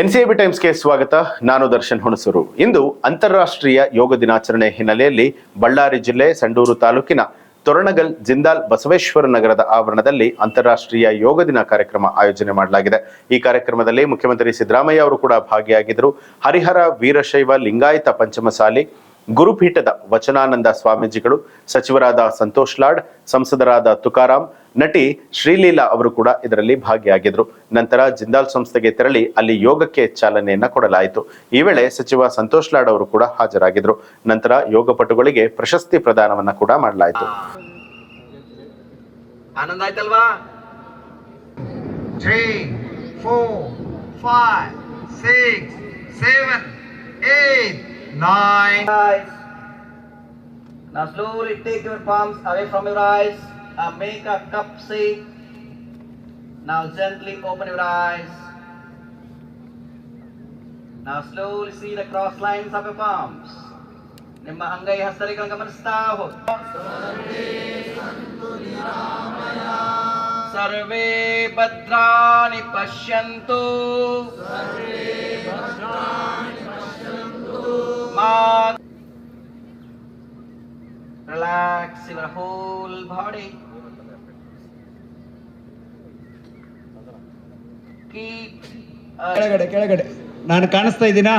ಎನ್ಸಿಎಬಿ ಟೈಮ್ಸ್ಗೆ ಸ್ವಾಗತ. ನಾನು ದರ್ಶನ್ ಹುಣಸೂರು. ಇಂದು ಅಂತಾರಾಷ್ಟ್ರೀಯ ಯೋಗ ದಿನಾಚರಣೆ ಹಿನ್ನೆಲೆಯಲ್ಲಿ ಬಳ್ಳಾರಿ ಜಿಲ್ಲೆ ಸಂಡೂರು ತಾಲೂಕಿನ ತೊರಣಗಲ್ ಜಿಂದಾಲ್ ಬಸವೇಶ್ವರ ನಗರದ ಆವರಣದಲ್ಲಿ ಅಂತಾರಾಷ್ಟ್ರೀಯ ಯೋಗ ದಿನ ಕಾರ್ಯಕ್ರಮ ಆಯೋಜನೆ ಮಾಡಲಾಗಿದೆ. ಈ ಕಾರ್ಯಕ್ರಮದಲ್ಲಿ ಮುಖ್ಯಮಂತ್ರಿ ಸಿದ್ದರಾಮಯ್ಯ ಅವರು ಕೂಡ ಭಾಗಿಯಾಗಿದ್ದರು. ಹರಿಹರ ವೀರಶೈವ ಲಿಂಗಾಯತ ಪಂಚಮಸಾಲಿ ಗುರುಪೀಠದ ವಚನಾನಂದ ಸ್ವಾಮೀಜಿಗಳು ಸಚಿವರಾದ ಸಂತೋಷ್ ಲಾಡ್ ಸಂಸದರಾದ ತುಕಾರಾಮ್ ನಟಿ ಶ್ರೀಲೀಲಾ ಅವರು ಕೂಡ ಇದರಲ್ಲಿ ಭಾಗಿಯಾಗಿದ್ರು. ನಂತರ ಜಿಂದಾಲ್ ಸಂಸ್ಥೆಗೆ ತೆರಳಿ ಅಲ್ಲಿ ಯೋಗಕ್ಕೆ ಚಾಲನೆಯನ್ನ ಕೊಡಲಾಯಿತು. ಈ ವೇಳೆ ಸಚಿವ ಸಂತೋಷ್ ಲಾಡ್ ಅವರು ಕೂಡ ಹಾಜರಾಗಿದ್ರು. ನಂತರ ಯೋಗಪಟುಗಳಿಗೆ ಪ್ರಶಸ್ತಿ ಪ್ರದಾನವನ್ನ ಕೂಡ ಮಾಡಲಾಯಿತು. ಆನಂದ ಆಯ್ತಲ್ವಾ? Three, four, five, six, seven, eight, nine. Eyes. Now slowly take your palms away from your eyes. Uh, make a cup shape. Now gently open your eyes. Now slowly see the cross lines of your palms. ನಿಮ್ಮ ಅಂಗೈ ಹಸ್ತರಿಗಳನ್ನು ಗಮನಿಸ್ತಾ ಹೋಗಿ ಸರ್ವೇ ಭದ್ರಾಣಿ ಪಶ್ಯಂತು ಮಾ Relax your whole body. Keep ಕೆಳಗಡೆ ಕೆಳಗಡೆ. ನಾನು ಕಾಣಿಸ್ತಾ ಇದ್ದೀನಾ?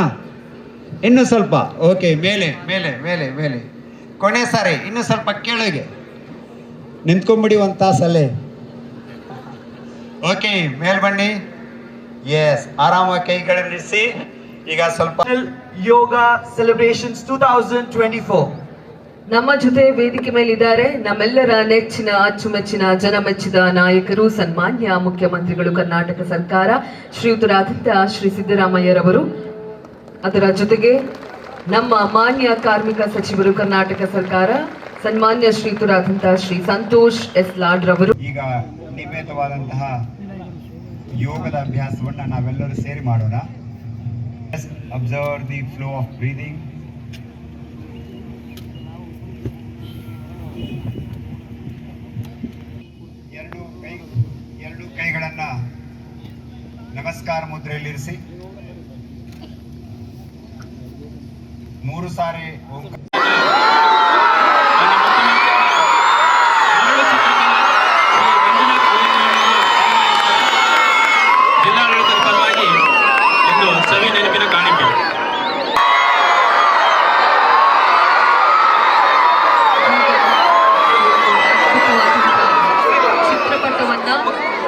ಇನ್ನು ಸ್ವಲ್ಪ. ಓಕೆ ಮೇಲೆ ಮೇಲೆ ಮೇಲೆ ಮೇಲೆ. ಕೊನೆ ಸಾರಿ ಇನ್ನು ಸ್ವಲ್ಪ ಕೆಳಗೆ. ನಿಂತ್ಕೊಂಬಿಡಿ ಒಂದು ತಾಸಲ್ಲೇ ಓಕೆ ಮೇಲ್ ಬನ್ನಿ. ಎಸ್ ಆರಾಮಾಗಿ ಕೈಗಳನ್ನಿಸಿ ಈಗ ಸ್ವಲ್ಪ Yoga Celebrations 2024. ನಮ್ಮ ಜೊತೆ ವೇದಿಕೆ ಮೇಲಿದ್ದಾರೆ ನಮ್ಮೆಲ್ಲರ ನೆಚ್ಚಿನ, ಅಚ್ಚುಮೆಚ್ಚಿನ, ಜನಮೆಚ್ಚಿದ ನಾಯಕರು, ಸನ್ಮಾನ್ಯ ಮುಖ್ಯಮಂತ್ರಿಗಳು ಕರ್ನಾಟಕ ಸರ್ಕಾರ ಶ್ರೀಯುತರಾದಂಥ ಶ್ರೀ ಸಿದ್ದರಾಮಯ್ಯರವರು. ಅದರ ಜೊತೆಗೆ ನಮ್ಮ ಮಾನ್ಯ ಕಾರ್ಮಿಕ ಸಚಿವರು ಕರ್ನಾಟಕ ಸರ್ಕಾರ, ಸನ್ಮಾನ್ಯ ಶ್ರೀಯುತರಾದಂತಹ ಶ್ರೀ ಸಂತೋಷ್ ಎಸ್ ಲಾಡ್ ರವರು ಈಗ ನಿಮೇತವಾದಂತಹ ಯೋಗದ ಅಭ್ಯಾಸವನ್ನು ನಾವೆಲ್ಲರೂ ಸೇರಿ ಮಾಡೋಣ. Observe the flow of breathing ನಮಸ್ಕಾರ ಮುದ್ರೆಯಲ್ಲಿರಿಸಿ. ಮೂರು ಸಾರಿ ಓಂಕಾರ. ಜಿಲ್ಲಾಡಳಿತದ ಪರವಾಗಿ ಒಂದು ಸವಿ ನೆನಪಿನ ಕಾಣಿಕೆ.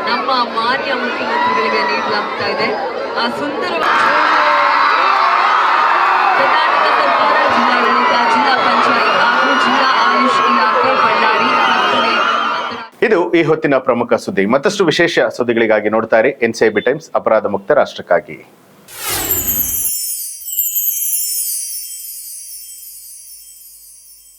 ನಮ್ಮ ಮಾನ್ಯ ಮುಖ್ಯಮಂತ್ರಿಗಳಿಗೆ ನೀಡಲಾಗ್ತಾ ಇದೆ. ಆ ಸುಂದರವಾದ ಕರ್ನಾಟಕ ಸರ್ಕಾರ ಜಿಲ್ಲಾಡಳಿತ ಜಿಲ್ಲಾ ಪಂಚಾಯತ್ ಹಾಗೂ ಜಿಲ್ಲಾ ಆಯುಷ್ ಇಲಾಖೆ, ಬಳ್ಳಾರಿ ಇದು ಈ ಹೊತ್ತಿನ ಪ್ರಮುಖ ಸುದ್ದಿ. ಮತ್ತಷ್ಟು ವಿಶೇಷ ಸುದ್ದಿಗಳಿಗಾಗಿ ನೋಡ್ತಾರೆ ಎನ್ಸಿಐಬಿ ಟೈಮ್ಸ್, ಅಪರಾಧ ಮುಕ್ತ ರಾಷ್ಟ್ರಕ್ಕಾಗಿ.